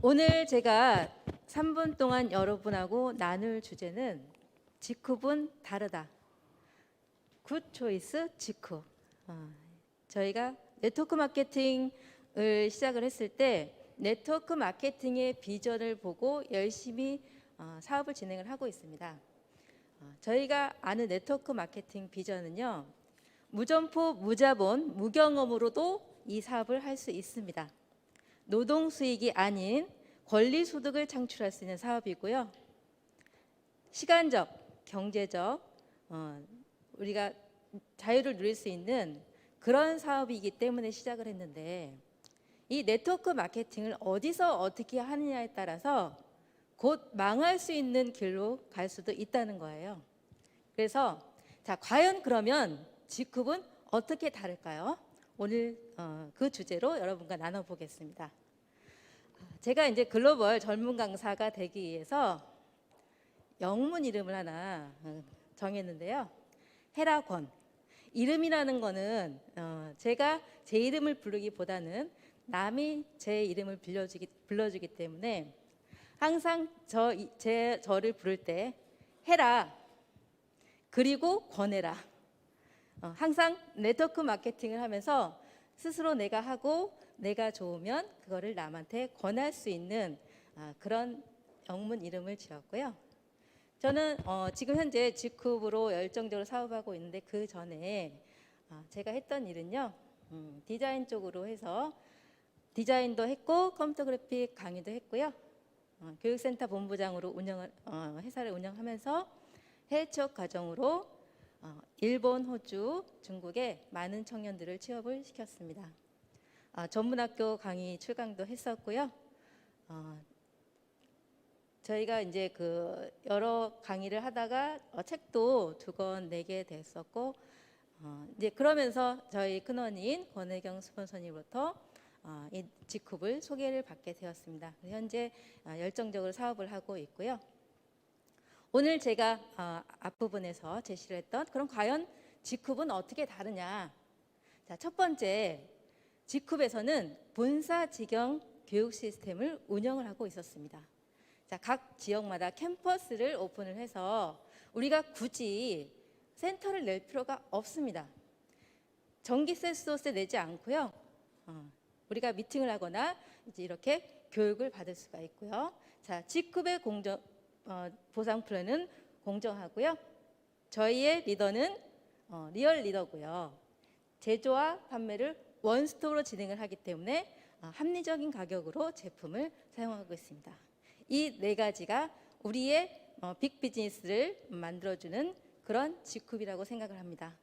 오늘 제가 3분 동안 여러분하고 나눌 주제는 직급은 다르다. 굿 초이스 직급. 어, 저희가 네트워크 마케팅을 시작을 했을 때 네트워크 마케팅의 비전을 보고 열심히 어, 사업을 진행을 하고 있습니다. 어, 저희가 아는 네트워크 마케팅 비전은요. 무점포, 무자본, 무경험으로도 이 사업을 할 수 있습니다. 노동 수익이 아닌 권리 소득을 창출할 수 있는 사업이고요. 시간적, 경제적, 어, 우리가 자유를 누릴 수 있는 그런 사업이기 때문에 시작을 했는데 이 네트워크 마케팅을 어디서 어떻게 하느냐에 따라서 곧 망할 수 있는 길로 갈 수도 있다는 거예요. 그래서 자 과연 그러면 직급은 어떻게 다를까요? 오늘 어, 그 주제로 여러분과 나눠보겠습니다. 제가 이제 글로벌 젊은 강사가 되기 위해서 영문 이름을 하나 어, 정했는데요. 헤라권. 이름이라는 거는 어, 제가 제 이름을 부르기보다는 남이 제 이름을 불러주기, 불러주기 때문에 항상 저, 이- 제, 저를 부를 때 해라. 그리고 권해라. 어, 항상 네트워크 마케팅을 하면서 스스로 내가 하고 내가 좋으면 그거를 남한테 권할 수 있는 아, 그런 영문 이름을 지었고요. 저는 어, 지금 현재 G컵으로 열정적으로 사업하고 있는데 그 전에 아, 제가 했던 일은요 음, 디자인 쪽으로 해서 디자인도 했고 컴퓨터 그래픽 강의도 했고요. 어, 교육센터 본부장으로 운영을 어, 회사를 운영하면서 해외 취업 과정으로 어, 일본, 호주, 중국에 많은 청년들을 취업을 시켰습니다. 아, 전문학교 강의 출강도 했었고요. 어, 저희가 이제 그 여러 강의를 하다가 어, 책도 두 권 내게 됐었고 어, 이제 그러면서 저희 큰언니인 권혜경 스폰서님으로부터 어, 이 직급을 소개를 받게 되었습니다. 현재 어, 열정적으로 사업을 하고 있고요. 오늘 제가 어, 앞부분에서 제시를 했던 그럼 과연 직급은 어떻게 다르냐? 자, 첫 번째 직급에서는 본사 직영 교육 시스템을 운영을 하고 있었습니다. 자, 각 지역마다 캠퍼스를 오픈을 해서 우리가 굳이 센터를 낼 필요가 없습니다. 전기세 수도세 내지 않고요. 어, 우리가 미팅을 하거나 이제 이렇게 교육을 받을 수가 있고요. 자, 직급의 공정 어, 보상 플랜은 공정하고요. 저희의 리더는 어, 리얼 리더고요. 제조와 판매를 원스톱으로 진행을 하기 때문에 어, 합리적인 가격으로 제품을 사용하고 있습니다. 이 네 가지가 우리의 어, 빅 비즈니스를 만들어주는 그런 직급이라고 생각을 합니다.